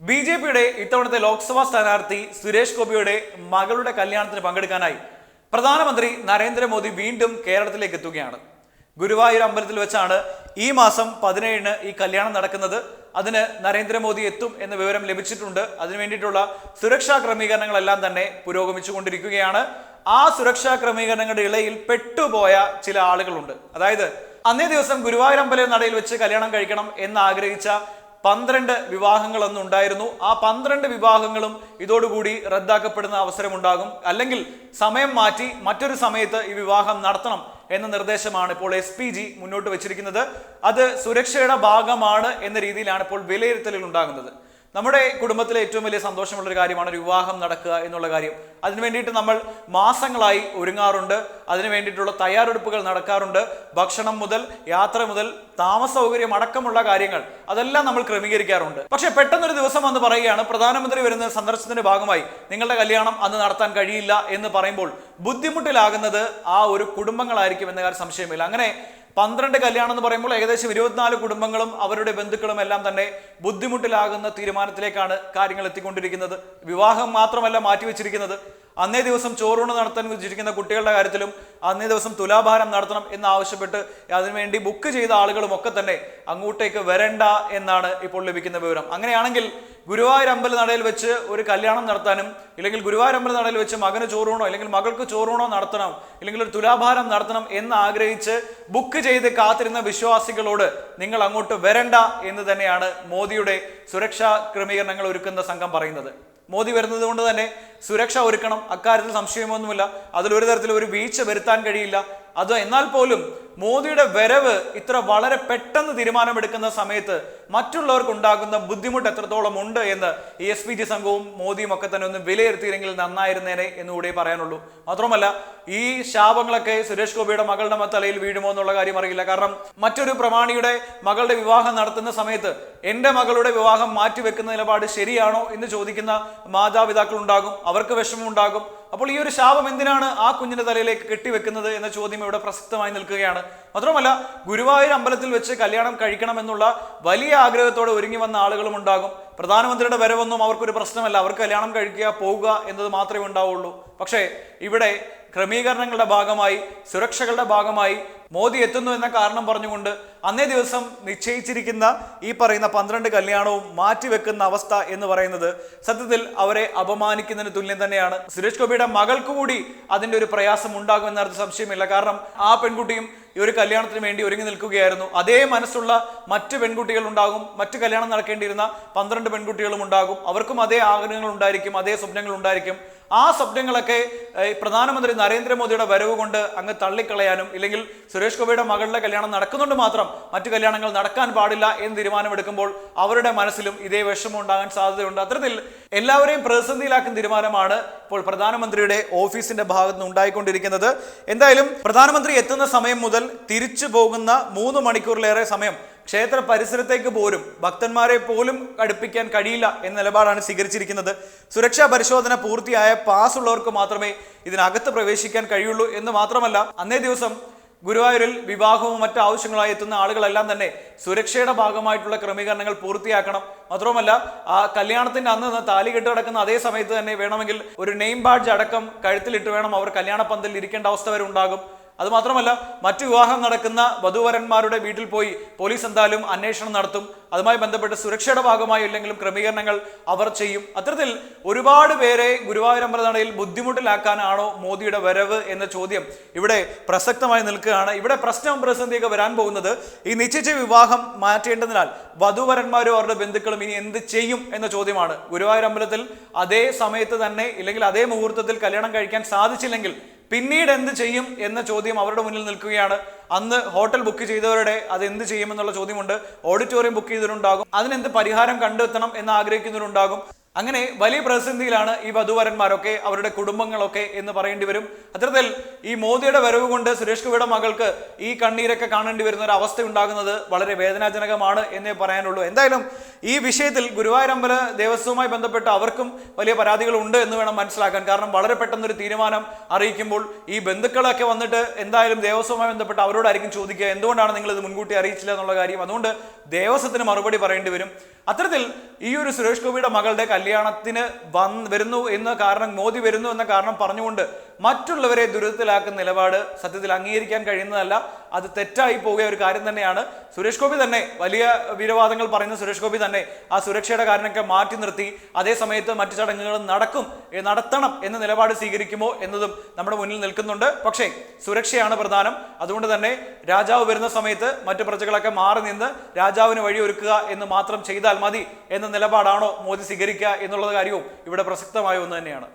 B J പിയുടെ ഇത്തവണത്തെ ലോക്സഭാ സ്ഥാനാർത്ഥി സുരേഷ് ഗോപിയുടെ മകളുടെ കല്യാണത്തിന് പങ്കെടുക്കാനായി പ്രധാനമന്ത്രി നരേന്ദ്രമോദി വീണ്ടും കേരളത്തിലേക്ക് എത്തുകയാണ്. ഗുരുവായൂർ അമ്പലത്തിൽ വെച്ചാണ് ഈ മാസം പതിനേഴിന് ഈ കല്യാണം നടക്കുന്നത്. അതിന് നരേന്ദ്രമോദി എത്തും എന്ന വിവരം ലഭിച്ചിട്ടുണ്ട്. അതിനു വേണ്ടിയിട്ടുള്ള സുരക്ഷാ ക്രമീകരണങ്ങളെല്ലാം തന്നെ പുരോഗമിച്ചുകൊണ്ടിരിക്കുകയാണ്. ആ സുരക്ഷാ ക്രമീകരണങ്ങളുടെ ഇളയിൽ പെട്ടുപോയ ചില ആളുകളുണ്ട്. അതായത് അന്നേ ദിവസം ഗുരുവായൂർ അമ്പലം നടയിൽ വെച്ച് കല്യാണം കഴിക്കണം എന്ന് ആഗ്രഹിച്ച പന്ത്രണ്ട് വിവാഹങ്ങൾ അന്ന് ഉണ്ടായിരുന്നു. ആ പന്ത്രണ്ട് വിവാഹങ്ങളും ഇതോടുകൂടി റദ്ദാക്കപ്പെടുന്ന അവസരമുണ്ടാകും. അല്ലെങ്കിൽ സമയം മാറ്റി മറ്റൊരു സമയത്ത് ഈ വിവാഹം നടത്തണം എന്ന നിർദ്ദേശമാണ് ഇപ്പോൾ എസ് പി ജി മുന്നോട്ട് വെച്ചിരിക്കുന്നത്. അത് സുരക്ഷയുടെ ഭാഗമാണ് എന്ന രീതിയിലാണ് ഇപ്പോൾ വിലയിരുത്തലിൽ ഉണ്ടാകുന്നത്. നമ്മുടെ കുടുംബത്തിലെ ഏറ്റവും വലിയ സന്തോഷമുള്ള ഒരു കാര്യമാണ് ഒരു വിവാഹം നടക്കുക എന്നുള്ള കാര്യം. അതിനു വേണ്ടിയിട്ട് നമ്മൾ മാസങ്ങളായി ഒരുങ്ങാറുണ്ട്. അതിനു വേണ്ടിയിട്ടുള്ള തയ്യാറെടുപ്പുകൾ നടക്കാറുണ്ട്. ഭക്ഷണം മുതൽ യാത്ര മുതൽ താമസ സൗകര്യം അടക്കമുള്ള കാര്യങ്ങൾ അതെല്ലാം നമ്മൾ ക്രമീകരിക്കാറുണ്ട്. പക്ഷേ പെട്ടെന്നൊരു ദിവസം വന്ന് പറയുകയാണ് പ്രധാനമന്ത്രി വരുന്ന സന്ദർശനത്തിന്റെ ഭാഗമായി നിങ്ങളുടെ കല്യാണം അന്ന് നടത്താൻ കഴിയില്ല എന്ന് പറയുമ്പോൾ ബുദ്ധിമുട്ടിലാകുന്നത് ആ ഒരു കുടുംബങ്ങളായിരിക്കും എന്ന കാര്യം സംശയമില്ല. അങ്ങനെ പന്ത്രണ്ട് കല്യാണം എന്ന് പറയുമ്പോൾ ഏകദേശം ഇരുപത്തിനാല് കുടുംബങ്ങളും അവരുടെ ബന്ധുക്കളും എല്ലാം തന്നെ ബുദ്ധിമുട്ടിലാകുന്ന തീരുമാനത്തിലേക്കാണ് കാര്യങ്ങൾ എത്തിക്കൊണ്ടിരിക്കുന്നത്. വിവാഹം മാത്രമല്ല മാറ്റിവെച്ചിരിക്കുന്നത്. അന്നേ ദിവസം ചോറൂണ് നടത്താൻ ഉദ്ദേശിക്കുന്ന കുട്ടികളുടെ കാര്യത്തിലും അന്നേ ദിവസം തുലാഭാരം നടത്തണം എന്നാവശ്യപ്പെട്ട് അതിനുവേണ്ടി ബുക്ക് ചെയ്ത ആളുകളും ഒക്കെ തന്നെ അങ്ങോട്ടേക്ക് വരണ്ട എന്നാണ് ഇപ്പോൾ ലഭിക്കുന്ന വിവരം. അങ്ങനെയാണെങ്കിൽ ഗുരുവായൂർ അമ്പല നടയിൽ വെച്ച് ഒരു കല്യാണം നടത്താനും ഇല്ലെങ്കിൽ ഗുരുവായൂർ അമ്പല നടയിൽ വെച്ച് മകന് ചോറൂണോ അല്ലെങ്കിൽ മകൾക്ക് ചോറൂണോ നടത്തണം ഇല്ലെങ്കിൽ ഒരു തുലാഭാരം നടത്തണം എന്ന് ആഗ്രഹിച്ച് ബുക്ക് ചെയ്ത് കാത്തിരുന്ന വിശ്വാസികളോട് നിങ്ങൾ അങ്ങോട്ട് വരണ്ട എന്ന് തന്നെയാണ് മോദിയുടെ സുരക്ഷാ ക്രമീകരണങ്ങൾ ഒരുക്കുന്ന സംഘം പറയുന്നത്. മോദി വരുന്നത് കൊണ്ട് തന്നെ സുരക്ഷ ഒരുക്കണം. അക്കാര്യത്തിൽ സംശയമൊന്നുമില്ല. അതിലൊരു തരത്തിൽ ഒരു വീഴ്ച വരുത്താൻ കഴിയില്ല. അത് എന്നാൽ പോലും മോദിയുടെ വരവ് ഇത്ര വളരെ പെട്ടെന്ന് തീരുമാനമെടുക്കുന്ന സമയത്ത് മറ്റുള്ളവർക്ക് ഉണ്ടാകുന്ന ബുദ്ധിമുട്ട് എത്രത്തോളം ഉണ്ട് എന്ന് ഈ എസ് പി ജി സംഘവും മോദിയും ഒക്കെ തന്നെ ഒന്ന് വിലയിരുത്തിയില്ലെങ്കിൽ നന്നായിരുന്നേനെ എന്നുകൂടെ പറയാനുള്ളൂ. മാത്രമല്ല ഈ ശാപങ്ങളൊക്കെ സുരേഷ് ഗോപിയുടെ മകളുടെ തലയിൽ വീഴുമോ എന്നുള്ള കാര്യം അറിയില്ല. കാരണം മറ്റൊരു പ്രമാണിയുടെ മകളുടെ വിവാഹം നടത്തുന്ന സമയത്ത് എന്റെ മകളുടെ വിവാഹം മാറ്റിവെക്കുന്ന നിലപാട് ശരിയാണോ എന്ന് ചോദിക്കുന്ന മാതാപിതാക്കൾ ഉണ്ടാകും അവർക്ക് വിഷമം ഉണ്ടാകും അപ്പോൾ ഈ ഒരു ശാപം എന്തിനാണ് ആ കുഞ്ഞിന്റെ തലയിലേക്ക് കെട്ടിവെക്കുന്നത് എന്ന ചോദ്യം ഇവിടെ പ്രസക്തമായി നിൽക്കുകയാണ്. മാത്രമല്ല ഗുരുവായൂർ അമ്പലത്തിൽ വെച്ച് കല്യാണം കഴിക്കണം എന്നുള്ള വലിയ ആഗ്രഹത്തോടെ ഒരുങ്ങി വന്ന ആളുകളും ഉണ്ടാകും. പ്രധാനമന്ത്രിയുടെ വരവൊന്നും അവർക്കൊരു പ്രശ്നമല്ല. അവർക്ക് കല്യാണം കഴിക്കുക പോവുക എന്നത് മാത്രമേ ഉണ്ടാവുള്ളൂ. പക്ഷേ ഇവിടെ ക്രമീകരണങ്ങളുടെ ഭാഗമായി സുരക്ഷകളുടെ ഭാഗമായി മോദി എത്തുന്നു എന്ന കാരണം പറഞ്ഞുകൊണ്ട് അന്നേ ദിവസം നിശ്ചയിച്ചിരിക്കുന്ന ഈ പറയുന്ന പന്ത്രണ്ട് കല്യാണവും മാറ്റിവെക്കുന്ന അവസ്ഥ എന്ന് പറയുന്നത് സത്യത്തിൽ അവരെ അപമാനിക്കുന്നതിന് തുല്യം തന്നെയാണ്. സുരേഷ് ഗോപിയുടെ മകൾക്ക് കൂടി അതിന്റെ ഒരു പ്രയാസം ഉണ്ടാകും എന്നർത്ഥം സംശയമില്ല. കാരണം ആ പെൺകുട്ടിയും ഈ ഒരു കല്യാണത്തിന് വേണ്ടി ഒരുങ്ങി നിൽക്കുകയായിരുന്നു. അതേ മനസ്സുള്ള മറ്റ് പെൺകുട്ടികൾ ഉണ്ടാകും മറ്റു കല്യാണം നടക്കേണ്ടിയിരുന്ന പന്ത്രണ്ട് പെൺകുട്ടികളും ഉണ്ടാകും. അവർക്കും അതേ ആഗ്രഹങ്ങൾ ഉണ്ടായിരിക്കും അതേ സ്വപ്നങ്ങൾ ഉണ്ടായിരിക്കും. ആ സ്വപ്നങ്ങളൊക്കെ പ്രധാനമന്ത്രി നരേന്ദ്രമോദിയുടെ വരവ് കൊണ്ട് അങ്ങ് തള്ളിക്കളയാനും ഇല്ലെങ്കിൽ സുരേഷ് ഗോപിയുടെ മകളുടെ കല്യാണം നടക്കുന്നുണ്ട് മാത്രം മറ്റു കല്യാണങ്ങൾ നടക്കാൻ പാടില്ല എന്ന് തീരുമാനമെടുക്കുമ്പോൾ അവരുടെ മനസ്സിലും ഇതേ വിഷമം ഉണ്ടാകാൻ സാധ്യതയുണ്ട്. അത്തരത്തിൽ എല്ലാവരെയും പ്രതിസന്ധിയിലാക്കുന്ന തീരുമാനമാണ് ഇപ്പോൾ പ്രധാനമന്ത്രിയുടെ ഓഫീസിന്റെ ഭാഗത്ത് നിന്ന് ഉണ്ടായിക്കൊണ്ടിരിക്കുന്നത്. എന്തായാലും പ്രധാനമന്ത്രി എത്തുന്ന സമയം മുതൽ തിരിച്ചു പോകുന്ന മൂന്ന് മണിക്കൂറിലേറെ സമയം ക്ഷേത്ര പരിസരത്തേക്ക് പോലും ഭക്തന്മാരെ പോലും അടുപ്പിക്കാൻ കഴിയില്ല എന്ന നിലപാടാണ് സ്വീകരിച്ചിരിക്കുന്നത്. സുരക്ഷാ പരിശോധന പൂർത്തിയായ പാസ് ഉള്ളവർക്ക് മാത്രമേ ഇതിനകത്ത് പ്രവേശിക്കാൻ കഴിയുള്ളൂ എന്ന് മാത്രമല്ല അന്നേ ദിവസം ഗുരുവായൂരിൽ വിവാഹവും മറ്റു ആവശ്യങ്ങളായി എത്തുന്ന ആളുകളെല്ലാം തന്നെ സുരക്ഷയുടെ ഭാഗമായിട്ടുള്ള ക്രമീകരണങ്ങൾ പൂർത്തിയാക്കണം. മാത്രവുമല്ല ആ കല്യാണത്തിന്റെ അന്ന് താലി കെട്ട് കിടക്കുന്ന അതേ സമയത്ത് തന്നെ വേണമെങ്കിൽ ഒരു നെയിം ബാഡ്ജ് അടക്കം കഴുത്തിലിട്ട് വേണം അവർ കല്യാണ പന്തലിൽ ഇരിക്കേണ്ട അവസ്ഥ വരെ ഉണ്ടാകും. അത് മാത്രമല്ല മറ്റു വിവാഹം നടക്കുന്ന വധുവരന്മാരുടെ വീട്ടിൽ പോയി പോലീസ് എന്തായാലും അന്വേഷണം നടത്തും. അതുമായി ബന്ധപ്പെട്ട് സുരക്ഷയുടെ ഭാഗമായി ഇല്ലെങ്കിലും ക്രമീകരണങ്ങൾ അവർ ചെയ്യും. അത്തരത്തിൽ ഒരുപാട് പേരെ ഗുരുവായൂർ അമ്പലനടയിൽ ബുദ്ധിമുട്ടിലാക്കാനാണോ മോദിയുടെ വരവ് എന്ന ചോദ്യം ഇവിടെ പ്രസക്തമായി നിൽക്കുകയാണ്. ഇവിടെ പ്രശ്നം പ്രതിസന്ധിയൊക്കെ വരാൻ പോകുന്നത് ഈ നിശ്ചയിച്ച വിവാഹം മാറ്റേണ്ടതിനാൽ വധുവരന്മാരും അവരുടെ ബന്ധുക്കളും ഇനി എന്ത് ചെയ്യും എന്ന ചോദ്യമാണ്. ഗുരുവായൂർ അമ്പലത്തിൽ അതേ സമയത്ത് തന്നെ ഇല്ലെങ്കിൽ അതേ മുഹൂർത്തത്തിൽ കല്യാണം കഴിക്കാൻ സാധിച്ചില്ലെങ്കിൽ പിന്നീട് എന്ത് ചെയ്യും എന്ന ചോദ്യം അവരുടെ മുന്നിൽ നിൽക്കുകയാണ്. അന്ന് ഹോട്ടൽ ബുക്ക് ചെയ്തവരുടെ അത് എന്ത് ചെയ്യുമെന്നുള്ള ചോദ്യമുണ്ട്. ഓഡിറ്റോറിയം ബുക്ക് ചെയ്തവരുണ്ടാകും. അതിനെന്ത് പരിഹാരം കണ്ടെത്തണം എന്ന് ആഗ്രഹിക്കുന്നവരുണ്ടാകും. അങ്ങനെ വലിയ പ്രതിസന്ധിയിലാണ് ഈ വധുവരന്മാരൊക്കെ അവരുടെ കുടുംബങ്ങളൊക്കെ എന്ന് പറയേണ്ടി വരും. അത്തരത്തിൽ ഈ മോദിയുടെ വരവ് കൊണ്ട് സുരേഷ് ഗോപിയുടെ മകൾക്ക് ഈ കണ്ണീരൊക്കെ കാണേണ്ടി വരുന്ന ഒരു അവസ്ഥ ഉണ്ടാകുന്നത് വളരെ വേദനാജനകമാണ് എന്നേ പറയാനുള്ളൂ. എന്തായാലും ഈ വിഷയത്തിൽ ഗുരുവായൂർ അമ്പല ദേവസ്വവുമായി ബന്ധപ്പെട്ട് അവർക്കും വലിയ പരാതികൾ ഉണ്ട് എന്ന് വേണം മനസ്സിലാക്കാൻ. കാരണം വളരെ പെട്ടെന്നൊരു തീരുമാനം അറിയിക്കുമ്പോൾ ഈ ബന്ധുക്കളൊക്കെ വന്നിട്ട് എന്തായാലും ദേവസ്വവുമായി ബന്ധപ്പെട്ട് അവരോടായിരിക്കും ചോദിക്കുക. എന്തുകൊണ്ടാണ് നിങ്ങൾ ഇത് മുൻകൂട്ടി അറിയിച്ചില്ല എന്നുള്ള കാര്യം. അതുകൊണ്ട് ദേവസ്വത്തിന് മറുപടി പറയേണ്ടി വരും. അത്തരത്തിൽ ഈ ഒരു സുരേഷ് ഗോപിയുടെ മകളുടെ കല്യാണത്തിന് വന്ന് വരുന്നു എന്ന കാരണം മോദി വരുന്നു എന്ന കാരണം പറഞ്ഞുകൊണ്ട് മറ്റുള്ളവരെ ദുരിതത്തിലാക്കുന്ന നിലപാട് സത്യത്തിൽ അംഗീകരിക്കാൻ കഴിയുന്നതല്ല. അത് തെറ്റായി പോകുക ഒരു കാര്യം തന്നെയാണ്. സുരേഷ് ഗോപി തന്നെ വലിയ വീരവാദങ്ങൾ പറയുന്ന സുരേഷ് ഗോപി തന്നെ ആ സുരക്ഷയുടെ കാരണമൊക്കെ മാറ്റി നിർത്തി അതേ സമയത്ത് മറ്റു ചടങ്ങുകൾ നടക്കും നടത്തണം എന്ന നിലപാട് സ്വീകരിക്കുമോ എന്നതും നമ്മുടെ മുന്നിൽ നിൽക്കുന്നുണ്ട്. പക്ഷേ സുരക്ഷയാണ് പ്രധാനം. അതുകൊണ്ട് തന്നെ രാജാവ് വരുന്ന സമയത്ത് മറ്റു പ്രജകളൊക്കെ മാറി നിന്ന് രാജാവിന് വഴിയൊരുക്കുക എന്ന് മാത്രം ചെയ്താൽ മതി എന്ന നിലപാടാണോ മോദി സ്വീകരിക്കുക എന്നുള്ള കാര്യവും ഇവിടെ പ്രസക്തമായ ഒന്ന് തന്നെയാണ്.